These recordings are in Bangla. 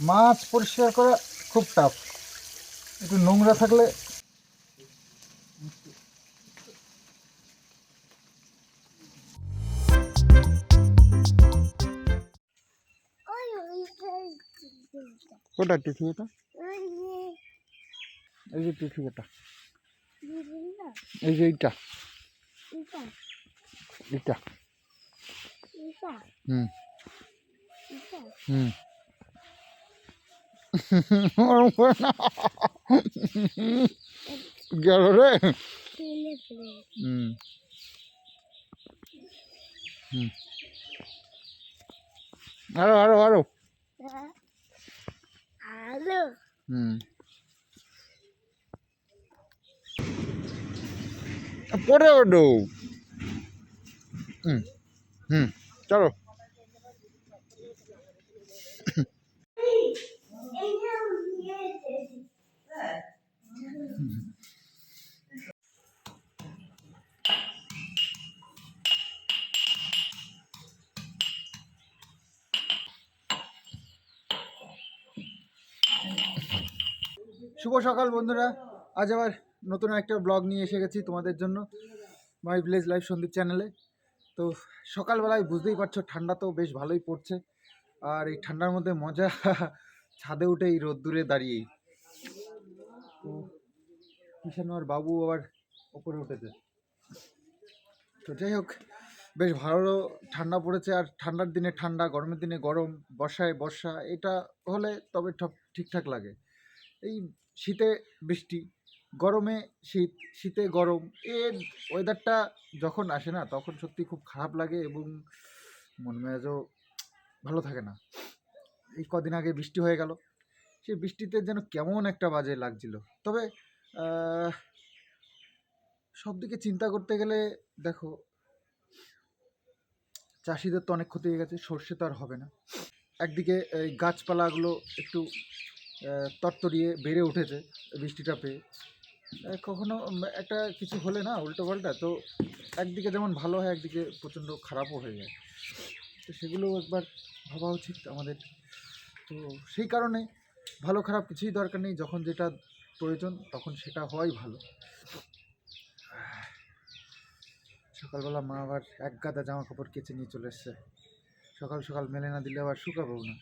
মাছ পরিষ্কার করা খুব টাফ একটু নোংরা থাকলে কোটা এটা? এই যে এটা। এই যে এইটা। এইটা। হুম। হুম। গেল রে। হুম। হুম। আরও আরও আরও। হুম। পরে ওঠো। হুম। হুম। চলো। শুভ সকাল বন্ধুরা। আজ আবার নতুন একটা ব্লগ নিয়ে এসে গেছি তোমাদের জন্য মাই ভিলেজ লাইফ সন্দীপ চ্যানেলে তো সকালবেলায় বুঝতেই পারছ, ঠান্ডা তো বেশ ভালোই পড়ছে। আর এই ঠান্ডার মধ্যে মজা ছাদে উঠে এই রোদ্দুরে দাঁড়িয়েই তো কিষানু আর বাবু আবার ওপরে উঠেছে। তো যাই হোক, বেশ ভালো ঠান্ডা পড়েছে। আর ঠান্ডার দিনে ঠান্ডা, গরমের দিনে গরম, বর্ষায় বর্ষা, এটা হলে তবে ঠিকঠাক লাগে। এই শীতে বৃষ্টি, গরমে শীত, শীতে গরম, এর ওয়েদারটা যখন আসে না, তখন সত্যি খুব খারাপ লাগে এবং মন মেজাজও ভালো থাকে না। এই কদিন আগে বৃষ্টি হয়ে গেল, সেই বৃষ্টিতে যেন কেমন একটা বাজে লাগছিল। তবে সব দিকে চিন্তা করতে গেলে দেখো, চাষিদের তো অনেক ক্ষতি হয়ে গেছে, সর্ষে তো আর হবে না। একদিকে এই গাছপালাগুলো একটু তরতরিয়ে বেড়ে উঠেছে বৃষ্টিটা পেয়ে। কখনো একটা কিছু হলে না উল্টো পাল্টা, তো একদিকে যেমন ভালো হয়, একদিকে প্রচণ্ড খারাপও হয়ে যায়। তো সেগুলো একবার ভাবা উচিত আমাদের। তো সেই কারণে ভালো খারাপ কিছুই দরকার নেই, যখন যেটা প্রয়োজন তখন সেটা হওয়াই ভালো। সকালবেলা মা আবার এক গাদা জামা কাপড় কেচে নিয়ে চলে এসছে। সকাল সকাল মেলে না দিলে আবার শুকাবো না।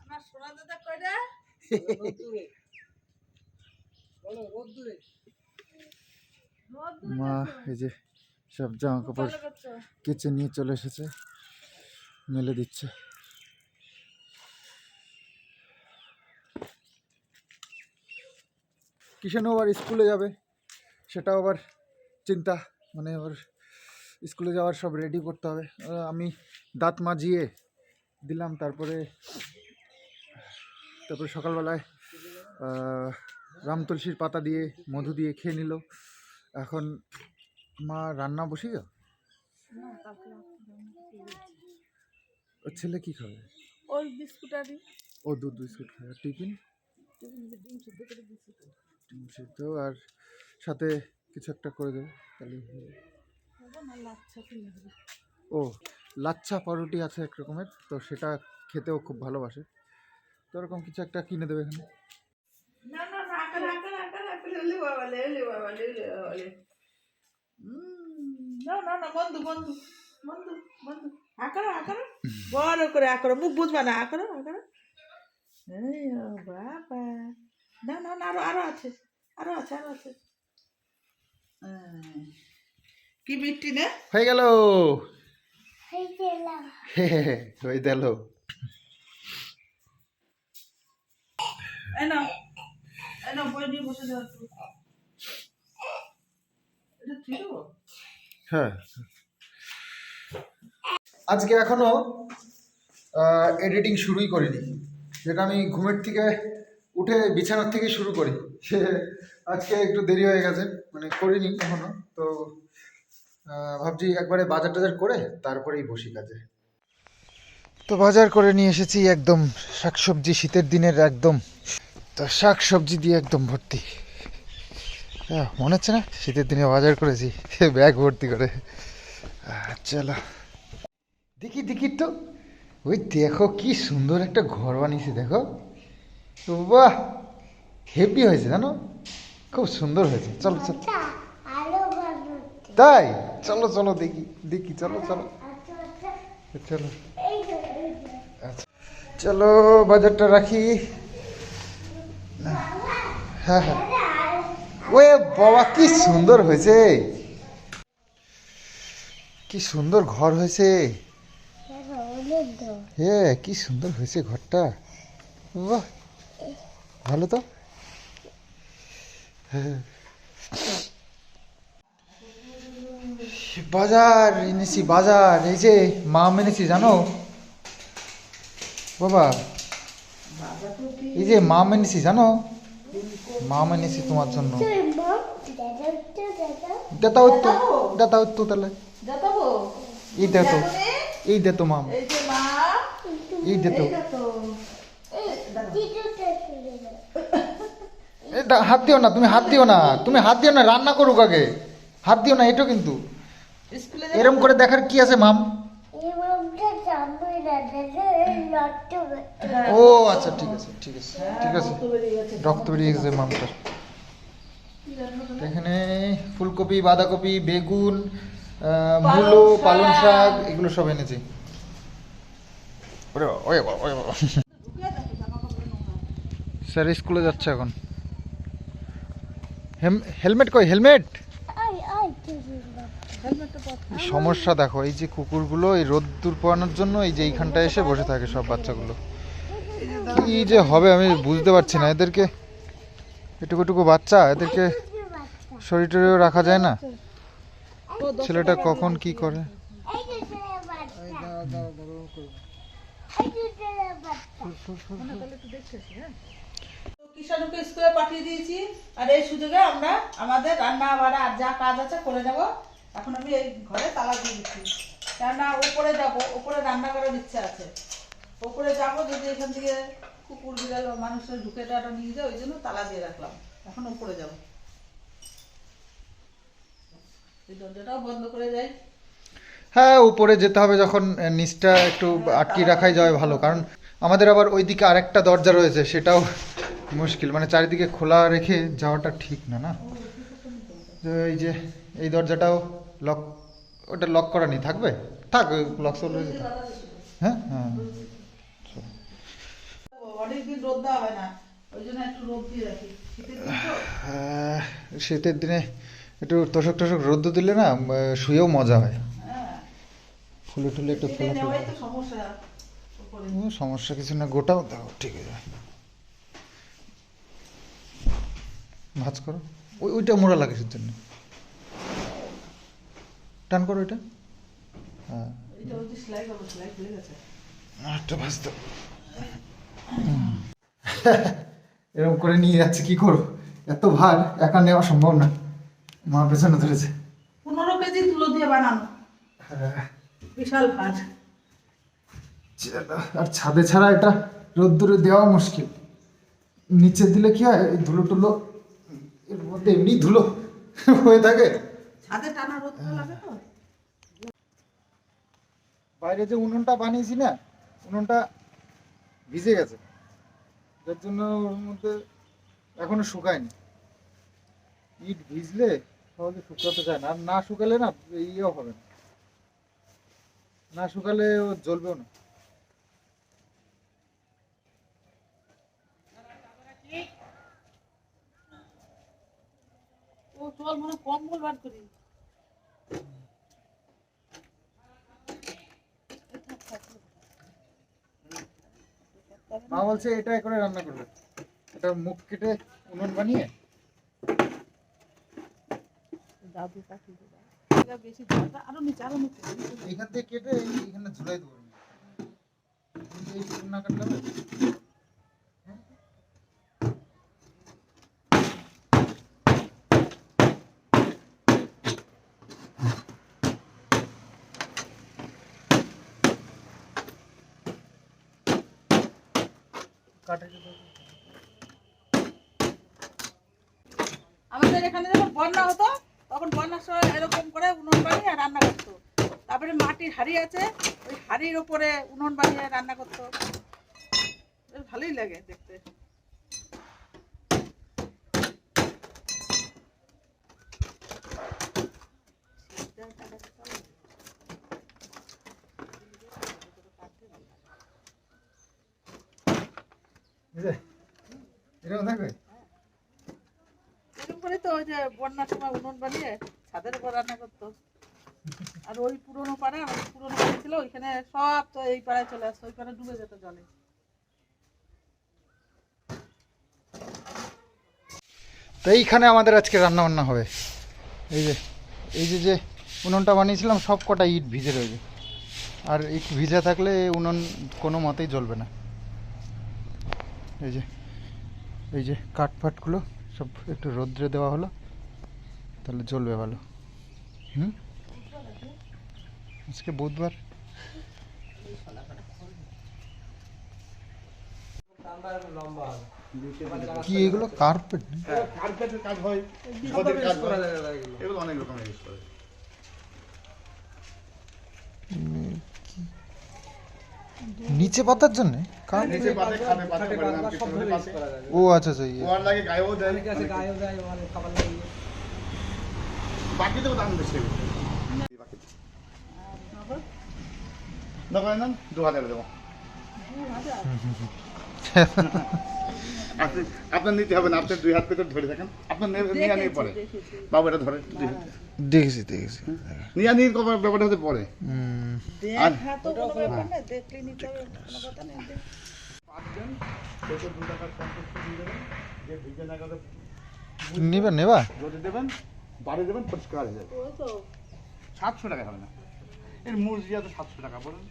আমার সোনা দাদা কই মা এই যে সব জামা কাপড় কেচে নিয়ে চলে এসেছে মেলে দিচ্ছে। কিষানু আবার স্কুলে যাবে? সেটাও আবার চিন্তা মানে ওর স্কুলে যাওয়ার সব রেডি করতে হবে। আমি দাঁত মাজিয়ে দিলাম তারপরে তারপরে সকালবেলায় আহ, রাম তুলসীর পাতা দিয়ে মধু দিয়ে খেয়ে নিল। এখন মা রান্না বসে গেল না ওর ছেলে কি খাবে? ওই বিস্কুট আনি ও দুধ বিস্কুট খাবে। টিফিন? ডিম সিদ্ধ আর সাথে কিছু একটা করে দেবে তাহলে ও লাচ্ছা পাউরুটি আছে এক রকমের তো সেটা খেতেও খুব ভালোবাসে। তো ওরকম কিছু একটা কিনে দেবে এখানে। বড় করে মুখ না না না আরও আরও আছে আরও আছে আরও আছে। আহ, কি মিষ্টি না? হয়ে গেল। হয়ে গেল। হ্যাঁ আজকে এখনও এডিটিং শুরুই করিনি। যেটা আমি ঘুমের থেকে উঠে বিছানার থেকে শুরু করি। সে আজকে একটু দেরি হয়ে গেছে মানে করিনি এখনও তো ভাবছি একবারে বাজার টাজার করে তারপরেই বসি কাজে। তো বাজার করে নিয়ে এসেছি একদম শাকসবজি শীতের দিনের একদম। তো শাক সবজি দিয়ে একদম ভর্তি। হ্যাঁ মনে হচ্ছে না? শীতের দিনে বাজার করেছি ব্যাগ ভর্তি করে। আহ, চলো। দেখি দেখি তো। ওই দেখো কি সুন্দর একটা ঘর বানিয়েছি দেখো। বাহ হেভি হয়েছে জানো? খুব সুন্দর হয়েছে। চলো চলো। আচ্ছা। তাই? চলো চলো, দেখি দেখি, চলো চলো। চলো। আচ্ছা চলো, বাজারটা রাখি। হ্যাঁ হ্যাঁ। ওয়ে বাবা, কি সুন্দর হয়েছে। কি সুন্দর ঘর হয়েছে। হ্যাঁ কি সুন্দর হয়েছে ঘরটা। ভালো তো? হ্যাঁ। বাজার, এনেছি বাজার, এই যে মাম এনেছি, জানো? বাবা, এই যে মাম এনেছি, জানো? মাম এনেছি তোমার জন্য। দেতা হতো তাহলে। এই দে তো, এই দে তো এই মা দে তো। হাত দিও না, তুমি হাত দিও না, তুমি হাত দিও না, রান্না করুক আগে। হাত দিও না, এটা কিন্তু। এরম করে দেখার কি আছে মাম? লট্টু ও আচ্ছা ঠিক আছে ঠিক আছে ঠিক আছে। রক্ত বেরিয়ে গেছে। মামটার। এখানে ফুলকপি বাঁধাকপি বেগুন মূলো পালং শাক এগুলো সব এনেছি। স্যার স্কুলে যাচ্ছে এখন। হেলমেট কই? হেলমেট? আই আই দিদুটা সমস্যা দেখো, এই যে কুকুরগুলো, এই রোদ্দুর পোয়ানোর জন্য এই যে এইখানটায় এসে বসে থাকে সব বাচ্চাগুলো। কি যে হবে আমি বুঝতে পারছি না, এদেরকে এটুকু টুকু বাচ্চা, এদেরকে শরীর রাখা যায় না? ছেলেটা কখন কি করে? স্কুলে পাঠিয়ে দিয়েছি, আর এই সুযোগে আমরা আমাদের রান্না বাড়া আর যা কাজ আছে করে নেব। এখন আমি এই ঘরে তালা দিয়ে দিচ্ছি। কেননা ওপরে যাব ওপরে রান্না করার ইচ্ছা আছে। ওপরে যাব যদি এখান থেকে কুকুর বিড়াল মানুষের ঢুকে টাটা নিয়ে যায় ওই জন্য তালা দিয়ে রাখলাম। এখন ওপরে যাব। এই দরজাটাও বন্ধ করে যাই হ্যাঁ উপরে যেতে হবে যখন নিচটা একটু আটকে রাখাই যায় ভালো। কারণ আমাদের আবার ওইদিকে আরেকটা দরজা রয়েছে সেটাও মুশকিল। মানে চারিদিকে খোলা রেখে যাওয়াটা ঠিক না না? এই যে এই দরজাটাও লক ওটা লক করা নেই থাকবে? থাক লক চলে হ্যাঁ হ্যাঁ? অনেকদিন রোদ দেওয়া না ওই একটু রোদ দিয়ে রাখি। শীতের দিন একটু তোষক টোষক রোদ্দ দিলে না শুয়েও মজা হয়। হ্যাঁ। ফুলে টুলে একটু ফুলে সমস্যা সমস্যা কিছু না গোটাও দাও ঠিক আছে। ভাজ করো। ওই ওইটা মোড়া লাগে সেটার জন্য টান করো হ্যাঁ। এটা হয়ে ভাজ দাও এরকম করে নিয়ে যাচ্ছে কি করব? এত ভার একা নেওয়া সম্ভব না। মা পেছনে ধরেছে। পনেরো কেজি তুলো দিয়ে বানানো। হ্যাঁ। বিশাল চলো, আর ছাদে ছাড়া এটা রোদ্দুরে দেওয়া মুশকিল। নিচে দিলে কি হয় এই ধুলো টুলো এর মধ্যে এমনি ধুলো হয়ে থাকে। ছাদে টানা রোদ তো লাগে তো। বাইরে যে উনুনটা বানিয়েছি না উনুনটা ভিজে গেছে। যার জন্য ওর মধ্যে এখনও শুকায়নি। ইট ভিজলে সহজে শুকাতে চায় না। আর না শুকালে না ইয়েও হবে না। না শুকালে ও জ্বলবেও না। ও চল মনে কম্বল বার করি। মা বলছে এটা করে রান্না করবে। এটা মুখ কেটে উনুন বানিয়ে দাদু কাকি এটা বেশি আরও নিচে আরও নিচে এইখান থেকে কেটে এই- এইখানে ঝুলাই দেবো। এই উনুন না কাটলে আমাদের এখানে যখন বন্যা হতো, তখন বন্যার সময় এরকম করে উনুন বানিয়ে রান্না করতো। তারপরে মাটির হাড়ি আছে, ওই হাঁড়ির ওপরে উনুন বানিয়ে রান্না করতো। ভালোই লাগে দেখতে এই যে, এরকম দেখবে এরকম করে তো ওই যে বন্যার সময় উনুন বানিয়ে ছাদের উপর রান্না করতো। আর ওই পুরনো পাড়া, আমাদের পুরোনো বাড়ি ছিল, ওইখানে সব তো এই পাড়ায় চলে আসতো ওই পাড়া ডুবে যেত জলে। তো এইখানে আমাদের আজকে রান্না বান্না হবে। এই যে এই যে যে উনুনটা বানিয়েছিলাম, সব কটা ইট ভিজে রয়েছে আর ইট ভিজে থাকলে উনুন কোনো মতেই জ্বলবে না। এই যে এই যে কাঠ ফাটগুলো সব একটু রোদ্রে দেওয়া হলো। তাহলে জ্বলবে ভালো। হুম? আজকে বুধবার। কি এগুলো? কার্পেট কার্পেটের কাজ হয় গদের কাজ হয়। এগুলো অনেক রকমের ইউজ করে। নিচে পাতার জন্য? নিচে পাতে খাবে পাতে করে নাম পিছনে পাতে ও আচ্ছা আচ্ছা ইয়ে। গায়েও দেয় তো দাম বেশি নেন দু হাজার দেবো। আপনি আপনার নিতে হবে না আপনার দুই হাত পেতে ধরে থাকেন। আপনার নেবে নিয়ে নিয়ে পরে। বাবু এটা ধরে দেখেছি দেখেছি। নিয়ে নিয়ে ব্যাপারটা হতে পরে নিবা নেবা। যদি দেবেন বাড়ি দেবেন পরিষ্কার হয়ে যাবে। সাতশো টাকা হবে না। এর মূর্জিয়া তো সাতশো টাকা বলুন।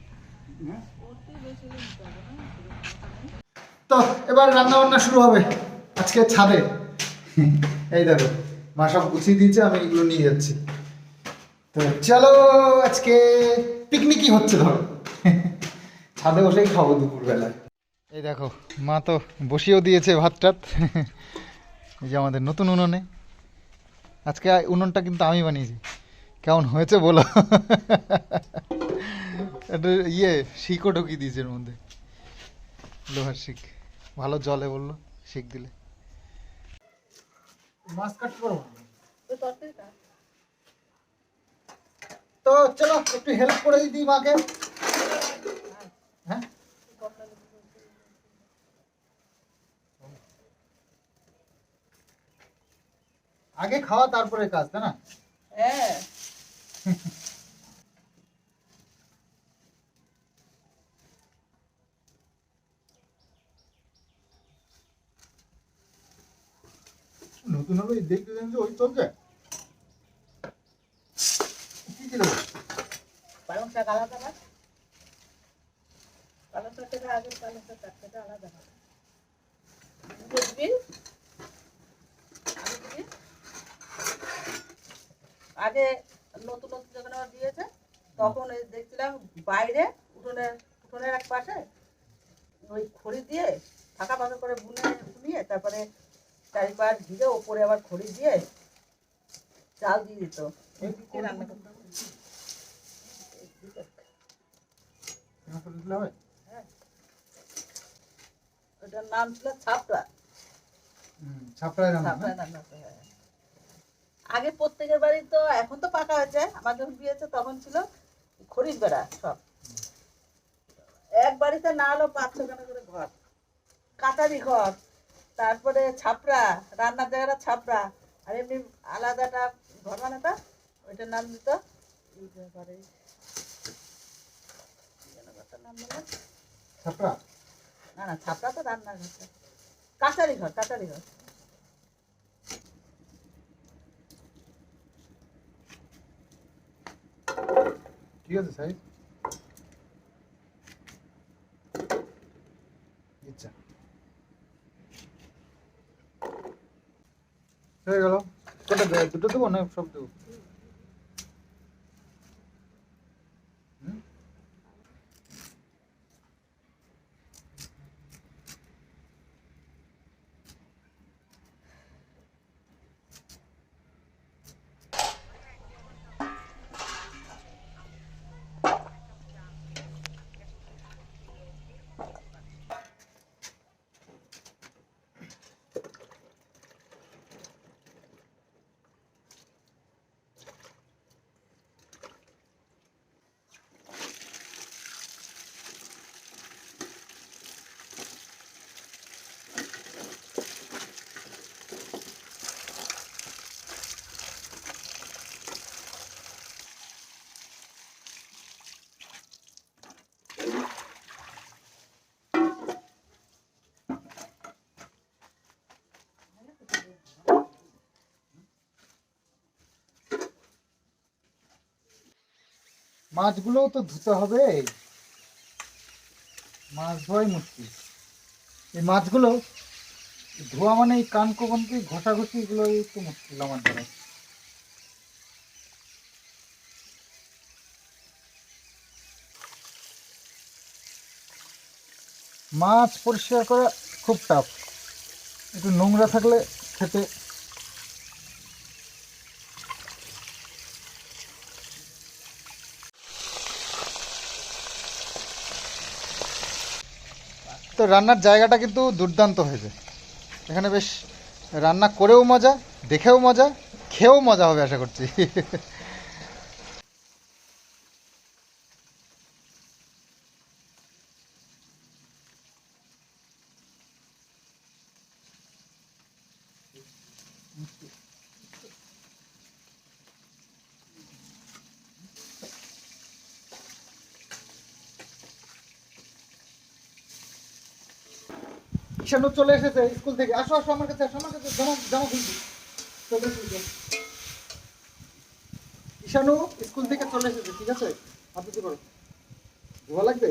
হ্যাঁ? তো এবার রান্না বান্না শুরু হবে। আজকে ছাদে। এই দেখো মা সব গুছিয়ে দিয়েছে আমি এগুলো নিয়ে যাচ্ছি। তো চলো আজকে পিকনিকই হচ্ছে ধরো। ছাদে বসেই খাব দুপুরবেলায় এই দেখো মা তো বসিয়েও দিয়েছে ভাত টাত এই যে আমাদের নতুন উনুনে। আজকে উনুনটা কিন্তু আমি বানিয়েছি। কেমন হয়েছে বলো? একটা ইয়ে শিকও ঢুকিয়ে দিয়েছে এর মধ্যে। লোহার শিক। ভালো জলে বলল শিক দিলে। মাছ কাটতে পারব? তো চলো একটু হেল্প করে দিই মাকে। হ্যাঁ? আগে খাওয়া তারপরে কাজ তাই না? হ্যাঁ। নতুন দেখতে দেখতে ওই চলছে? কি শাক আলাদা না? পালং শাকটা আগে পালং শাক টাটকাটা আলাদা বুঝবি আলু দিবি আগে নতুন নতুন যখন আমার দিয়েছে তখন এই দেখছিলাম বাইরে উঠোনের উঠোনের এক পাশে ওই খড়ি দিয়ে ফাঁকা ফাঁকা করে বুনে বুনিয়ে তারপরে চারিপাশ ঘিরে ওপরে আবার খড়ি দিয়ে চাল দিয়ে দিত। রান্না করতাম হবে? ওটার নাম ছিল ছাপড়া। ছাপড়ায় রান্না ছাপড়ায় রান্না হয়। আগে প্রত্যেকের বাড়ি তো এখন তো পাকা হয়েছে আমার যখন বিয়েছে তখন ছিল খড়ির বেড়া সব। এক বাড়িতে না হলো পাঁচ ছখানা করে ঘর। কাটারি ঘর তারপরে ছাপড়া রান্নার জায়গাটা ছাপড়া আর এমনি আলাদাটা ঘর বানাতা ওইটার নাম দিত ঘরে ছাপড়া? না না ছাপড়া তো রান্নার ঘরটা। কাটারি ঘর কাটারি ঘর। ঠিক আছে সাইজ? ইচ্ছা। হয়ে গেল। কটা দুটো দেবো না সব দেবো? মাছগুলোও তো ধুতে হবে। মাছ ধোয়াই মুশকিল। এই মাছগুলো ধোয়া মানে এই কান কোবন্তি ঘষাঘষি এগুলো একটু মুশকিল আমার দ্বারা। মাছ পরিষ্কার করা খুব টাফ একটু নোংরা থাকলে খেতে রান্নার জায়গাটা কিন্তু দুর্দান্ত হয়েছে। এখানে বেশ রান্না করেও মজা, দেখেও মজা, খেয়েও মজা হবে আশা করছি। ঈশানু চলে এসেছে স্কুল থেকে। আসো আসো আমার কাছে আসো আমার কাছে জামা জামা খুলছি। চলে এসেছে। ঈশানু স্কুল থেকে চলে এসেছে ঠিক আছে? হাত দিতে পারো ধোয়া লাগবে?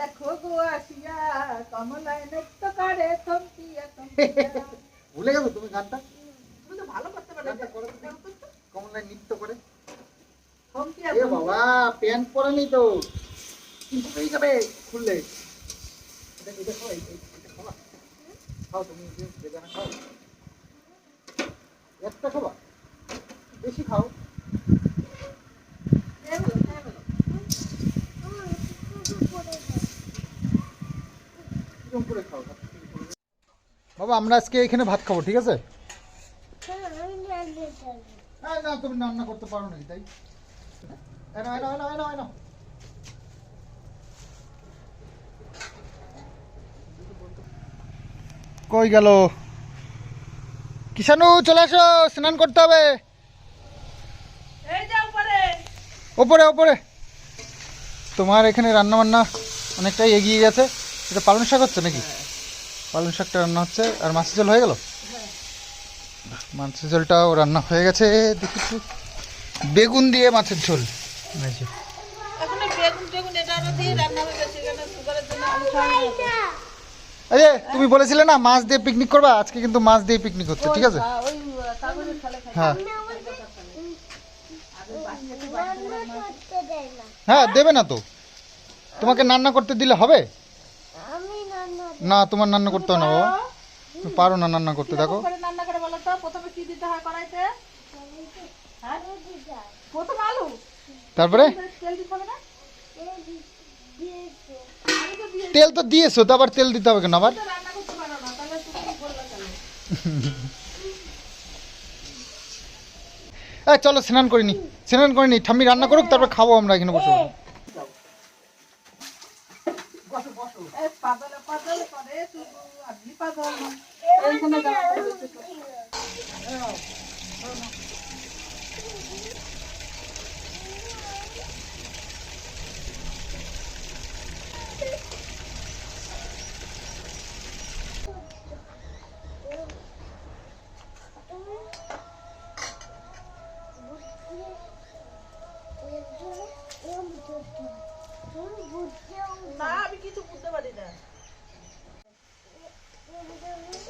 দেখো গো আসিয়া কমলায় নৃত্য করে থমকিয়া। ভুলে গেছো তুমি গানটা? তুমি তো ভালো করতে পারো গানটা করো কমলায় নৃত্য করে। থমকিয়া এ বাবা প্যান্ট তো। কিন্তু পেয়ে যাবে খুললে। এটা এটা খাও তুমি বেদানা খাও। একটা খাবা? বেশি খাও। বাবা আমরা আজকে এখানে ভাত খাব ঠিক আছে? এই না তুমি রান্না করতে পারো নাকি তাই? এই নাও, এই নাও, এই নাও, এই নাও, এই নাও। কই গেল? কিষানু চলে আসো স্নান করতে হবে। ওপরে ওপরে। তোমার এখানে রান্না বান্না অনেকটাই এগিয়ে গেছে। এটা পালং শাক হচ্ছে নাকি? পালং শাকটা রান্না হচ্ছে আর মাছের ঝোল হয়ে গেল? মাছের ঝোলটাও রান্না হয়ে গেছে দেখি একটু বেগুন দিয়ে মাছের ঝোল। যে তুমি বলেছিলে না মাছ দিয়ে পিকনিক করবা? আজকে কিন্তু মাছ দিয়ে পিকনিক হচ্ছে ঠিক আছে? হ্যাঁ। হ্যাঁ দেবে না তো। তোমাকে রান্না করতে দিলে হবে? না তোমার রান্না করতে হবে না বাবা। তুমি পারো না রান্না করতে দেখো। রান্না করে বলো তো? প্রথমে কি দিতে হয় কড়াইতে? হ্যাঁ? প্রথম আলু। তারপরে? তেল দিতে হবে না? তেল তো দিয়েছ, তো আবার তেল দিতে হবে কেন আবার এই চলো স্নান করিনি স্নান করিনি ঠাম্মি রান্না করুক, তারপর খাব আমরা এখানে বসে বসে। এই পাগলে পাগলে করে শুধু আপনি পাগল না। এইখানে জামা পরে রয়েছে তো। না আমি কিছু বুঝতে পারি না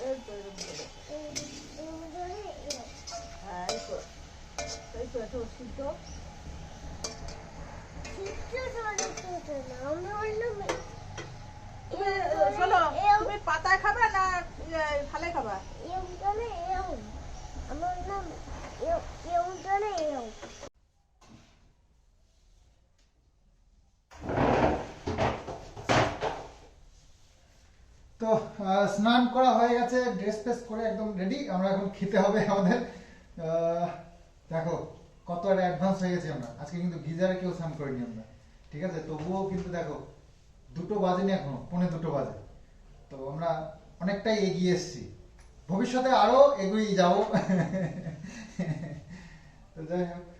এই তো এরকম করে। হ্যাঁ, এই তো। এই তো, এত সিদ্ধ। তুমি আহ, শোনো তুমি পাতায় খাবে না ইয়ে, থালে খাবা আমার নাম এও জানে এও তো আহ, স্নান করা হয়ে ফ্রেস করে একদম রেডি আমরা এখন খেতে হবে আমাদের। দেখো, কত অ্যাডভান্স হয়ে গেছি আমরা। আজকে কিন্তু গিজারে কেউ স্নান করিনি আমরা। ঠিক আছে? তবুও কিন্তু দেখো, দুটো বাজেনি এখনও, পৌনে দুটো বাজে। তো আমরা অনেকটাই এগিয়ে এসেছি। ভবিষ্যতে আরও এগিয়ে যাব। যাই হোক।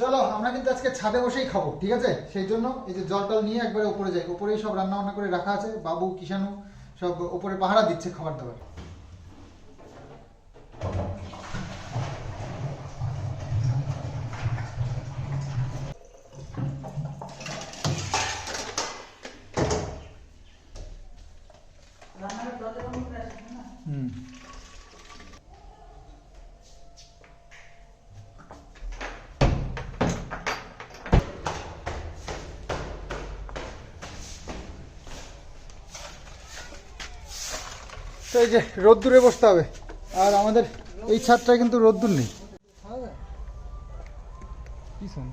চলো, আমরা কিন্তু আজকে ছাদে বসেই খাব, ঠিক আছে? সেই জন্য এই যে জল টল নিয়ে একবারে উপরে যাই। উপরেই সব রান্না বান্না করে রাখা আছে, বাবু, কিষানু, সব উপরে পাহারা দিচ্ছে খাবার দাবার। তো এই যে রোদ্দুরে বসতে হবে। আর আমাদের এই ছাদটা কিন্তু রোদ্দুর নেই শোন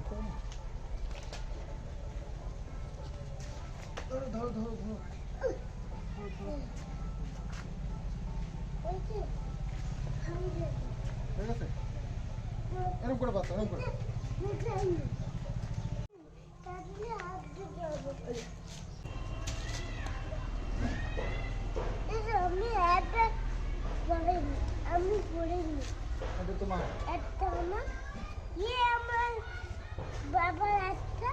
ঠিক আছে এরকম করে পাতো এরকম করে কাটলে হাত দিতে হবে। এই যে আমি একটা পড়িনি আমি পড়িনি এটা তোমার একটা আমার ইয়ে আমার বাবার একটা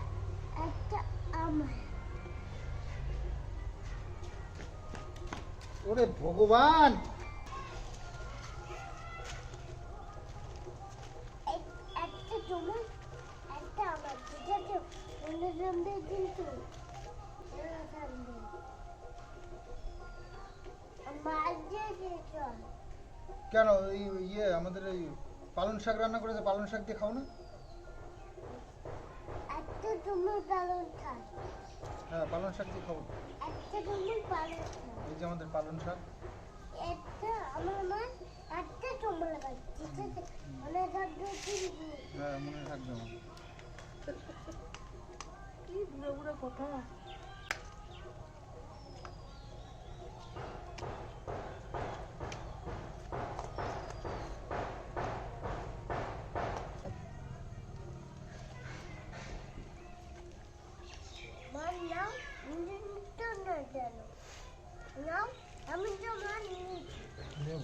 একটা আমার ওরে ভগবান এক- একটা তোমার একটা আমার ঠিক আছে অন্যজনদের কিন্তু এরকম নেই। মাছ দিয়ে দিয়েছ কেন ইয়ে আমাদের এই পালং শাক রান্না করেছে পালং শাক দিয়ে খাও না? একটা তোমার পালন খায় হ্যাঁ পালং শাক কি খবর? একটা পালন এই যে আমাদের পালন শাক। একটা আমার মা একটা ঠিক থাকবে হ্যাঁ মনে থাকবে আমার। কি বুড়ো বুড়ো কথা মা নাও নিতে না জানো নাও আমি তো নেব।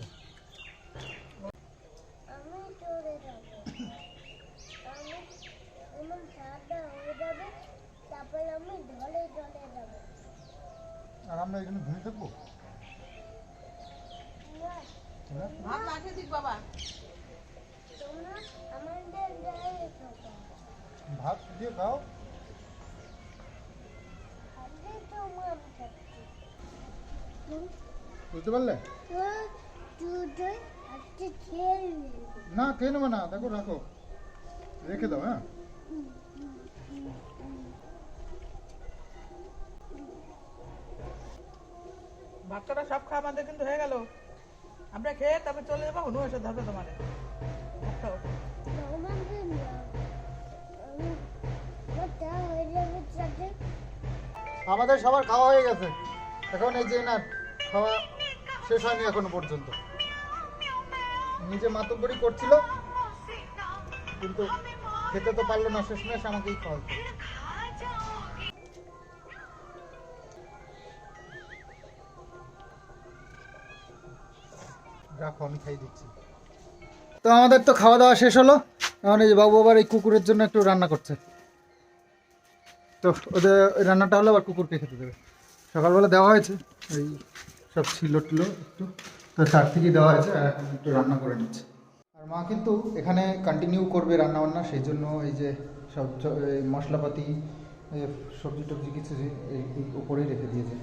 আমি চলে যাব আমি এমন সাদা হয়ে যাবে তারপরে আমি ঢলে ঢলে যাব আর আমরা এখানে ঘুরে থাকব না হ্যাঁ? ভাত মাখে দিক বাবা তোমরা আমাদের গায়ে থাকো ভাত দিয়ে খাও তো থাকছি বুঝতে পারলে? না খেয়ে নেবে না দেখো রাখো। রেখে দাও হ্যাঁ? বাচ্চারা সব খাওয়া আমাদের কিন্তু হয়ে গেল। আমরা খেয়ে তারপর চলে যাব হনু এসে ধরবে তোমার আমাদের সবার খাওয়া হয়ে গেছে। এখন এই যে না খাওয়া শেষ হয়নি এখনও পর্যন্ত। নিজে মাতব্বরি করছিল, কিন্তু খেতে তো পারল না, শেষমেশ আমাকেই খাওয়াতে রাখো, আমি দিচ্ছি। তো আমাদের তো খাওয়া দাওয়া শেষ হলো। এখন এই যে বাবু আবার এই কুকুরের জন্য একটু রান্না করছে। তো ওদের রান্নাটা হলে আবার কুকুরকে খেতে দেবে। সকালবেলা দেওয়া হয়েছে, এই সব ছিল টিল একটু। তো তার থেকেই দেওয়া হয়েছে আর এখন একটু রান্না করে নিচ্ছে। আর মা কিন্তু এখানে কন্টিনিউ করবে রান্না বান্না সেই জন্য এই যে সব এই মশলাপাতি সবজি টবজি কিছু যে এই এই উপরেই রেখে দিয়েছে।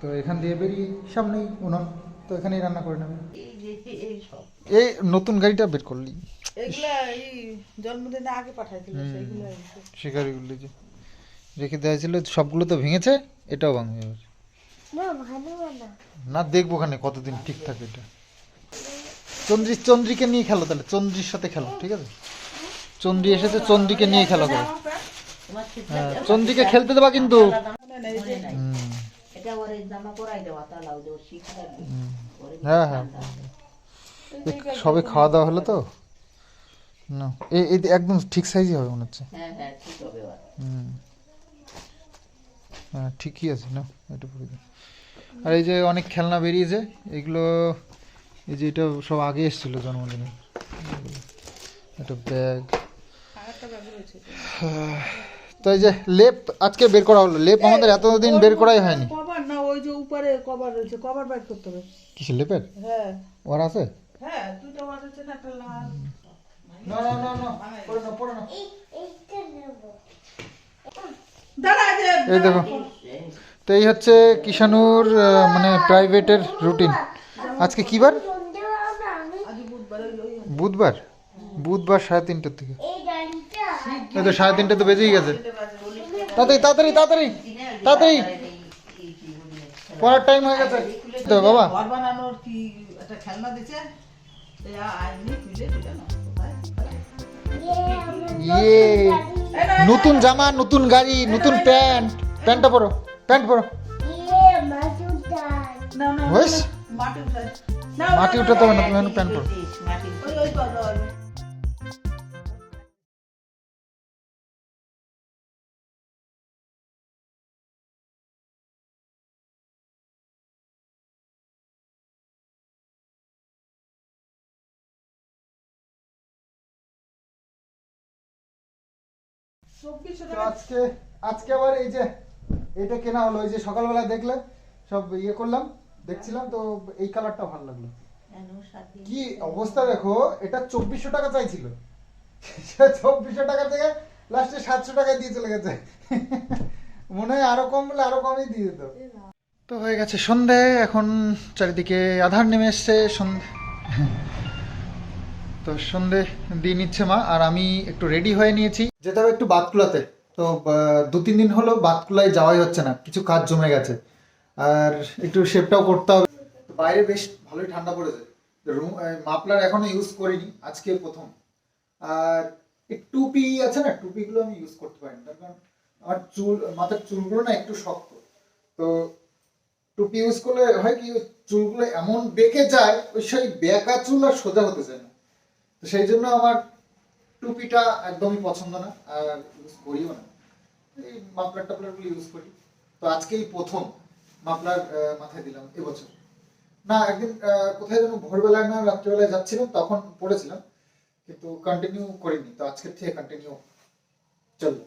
তো এখান দিয়ে বেরিয়ে সামনেই উনুন তো এখানেই রান্না করে নেবে। এই নতুন গাড়িটা বের করলি? জন্মদিনে আগে পাঠাইছিল যে রেখে দেওয়া ছিল সবগুলো তো ভেঙেছে এটাও ভাঙবে। এবার না ভালো না। না দেখব ওখানে কতদিন ঠিক থাকে এটা। চন্দ্রি চন্দ্রিকে নিয়ে খেলো তাহলে চন্দ্রির সাথে খেলো ঠিক আছে? চন্দ্রি এসেছে চন্দ্রিকে নিয়ে খেলা করো। হ্যাঁ চন্দ্রিকে খেলতে দেবা কিন্তু। হ্যাঁ হ্যাঁ। সবে খাওয়া দাওয়া হলো তো। না এই একদম ঠিক সাইজই হবে মনে হচ্ছে। হ্যাঁ হ্যাঁ হ্যাঁ ঠিকই আছে না এটা পরে। আর এই যে অনেক খেলনা বেরিয়েছে এগুলো এই যে এটা সব আগে এসেছিল জন্মদিনে। একটা ব্যাগ। আরেকটা ব্যাগ তো এই যে লেপ আজকে বের করা হলো। লেপ আমাদের এতদিন বের করাই হয়নি। কভার না ওই যে উপরে কভার রয়েছে কভার করতে হবে। কিসে লেপের? হ্যাঁ। ওর আছে? হ্যাঁ দুটো ওয়াজ আছে না একটা লাল। না না না না পড়ে না পড়ে না এই এইটা নেব। দাঁড়া এই দেখো। তো এই হচ্ছে কিষানুর মানে প্রাইভেটের রুটিন আজকে কি বার বুধবার। বুধবার সাড়ে তিনটের থেকে এই তো সাড়ে তিনটে তো বেজেই গেছে। তাড়াতাড়ি তাড়াতাড়ি তাড়াতাড়ি তাড়াতাড়ি। পড়ার টাইম হয়ে গেছে। তো বাবা। ইয়ে নতুন জামা নতুন গাড়ি নতুন প্যান্ট। প্যান্টটা পরো। প্যান্ট পরো? মাটি উঠাতে হবে না তুমি প্যান্ট পরো। আজকে আজকে আবার এই যে এটা কেনা হলো ওই যে সকালবেলা দেখলে সব ইয়ে করলাম দেখছিলাম তো এই কালারটা ভালো লাগল। কি অবস্থা দেখো এটা চব্বিশশো টাকা চাইছিল। চব্বিশশো টাকা থেকে লাস্টে সাতশো টাকা দিয়ে চলে গেছে। মনে হয় আরও কম বলে আরও কমই দিয়ে দিত। তো হয়ে গেছে সন্ধে এখন চারিদিকে আধার নেমে এসছে সন্ধে। তো সন্ধে দিয়ে নিচ্ছে মা আর আমি একটু রেডি হয়ে নিয়েছি। যেতে হবে একটু বাতকুলাতে। তো দু তিন দিন হলো বাতকুলায় যাওয়াই হচ্ছে না, কিছু কাজ জমে গেছে। আর একটু শেপটাও করতে হবে। বাইরে বেশ ভালোই ঠান্ডা পড়েছে। রুম মাপলার এখনও ইউজ করিনি, আজকে প্রথম। আর টুপি আছে না, টুপিগুলো আমি ইউজ করতে পারি না কারণ আমার চুল, মাথার চুলগুলো না একটু শক্ত। তো, টুপি ইউজ করলে হয় কি, চুলগুলো এমন বেঁকে যায়, ওই সেই বেঁকা চুল আর সোজা হতে চায় না। তো সেই জন্য আমার টুপিটা একদমই পছন্দ না, আর ইউজ করিও না। এই মাফলার টাফলারগুলো ইউজ করি। তো আজকেই প্রথম মাফলার মাথায় দিলাম এবছর। না, একদিন কোথায় যেন ভোরবেলায় না রাত্রিবেলায় যাচ্ছিলাম, তখন পড়েছিলাম, কিন্তু কন্টিনিউ করিনি। তো আজকের থেকে কন্টিনিউ চলবে।